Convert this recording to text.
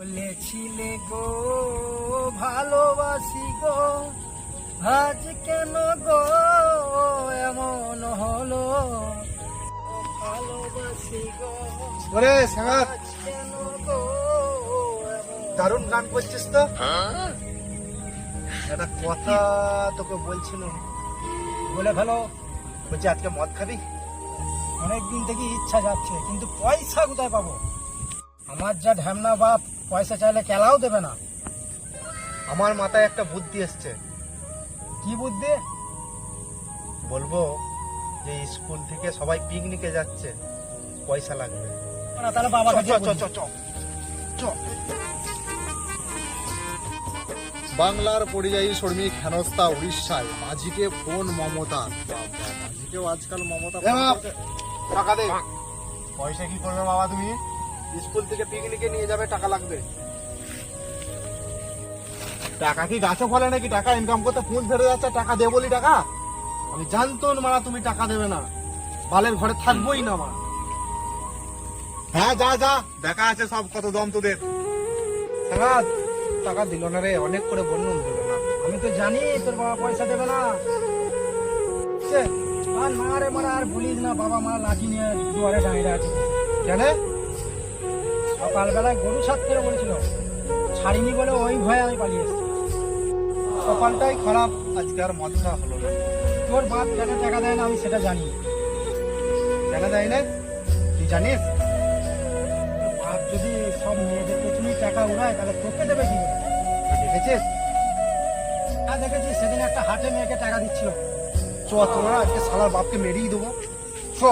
বলেছিলে গো ভালোবাসি গো আজ কেন গো এমন হলো? ভালোবাসি গো ওরে সাঙ্গাত কেন গো এমন দারুণ গান করছিস তো? একটা কথা তোকে বলছিলাম। বলে ফেলো বলছি আজকে মদ খাবি? অনেকদিন থেকে ইচ্ছা যাচ্ছে কিন্তু পয়সা কোথায় পাবো? আমার যা ঢ্যামনা বাপ পয়সা চাইলে কেলাও দেবে না। আমার মাথায় একটা বুদ্ধি এসছে। কি বুদ্ধি? বলব যে স্কুল থেকে সবাই পিকনিকে যাচ্ছে। পয়সা লাগবে। না তাহলে বাবা। বাংলার পরিযায়ী শ্রমিক হেনস্থা উড়িষ্যায়। মাঝিকে ফোন মমতা। মাঝিকেও আজকাল মমতা। টাকা দে। পয়সা কি করবে বাবা তুমি? স্কুল থেকে পিকনিকে নিয়ে যাবে টাকা লাগবে। টাকা কি গাছে ফলে নাকি? টাকা ইনকাম করতে ফোন ফেরে যাচ্ছে টাকা দে বলি টাকা? আমি জানতো মারা তুমি টাকা দেবে না। বালের ঘরে থাকবোই না মা। হ্যাঁ যা যা দেখা আছে সব কত দম তোদের। টাকা দিল না রে অনেক করে বললাম দিল না। আমি তো জানি তোর বাবা পয়সা দেবে না। সে, আর না রে মারা আর বলিস না বাবা মা লাঠি নিয়ে দুয়ারে দাঁড়িয়ে আছে। কেন সকালবেলায় গরু সাত করে বলেছিল। ছাড়িনি বলে ওই ভয়ে আমি পালিয়ে এসেছি। কপালটাই খারাপ, আজকে আর মদটা হলো না। তোর বাপ কেন টাকা দেয় না আমি সেটা জানি। কেন দেয় না? তুই জানিস? বাপ যদি সব মেয়েদের পেছনেই টাকা উড়ায়, তাহলে তোকে দেবে কি? দেখেছিস? হ্যাঁ দেখেছি সেদিন একটা হাটে মেয়েকে টাকা দিচ্ছিল। চ, তোরা আজকে সালার বাপকে মেরেই দেবো। চ।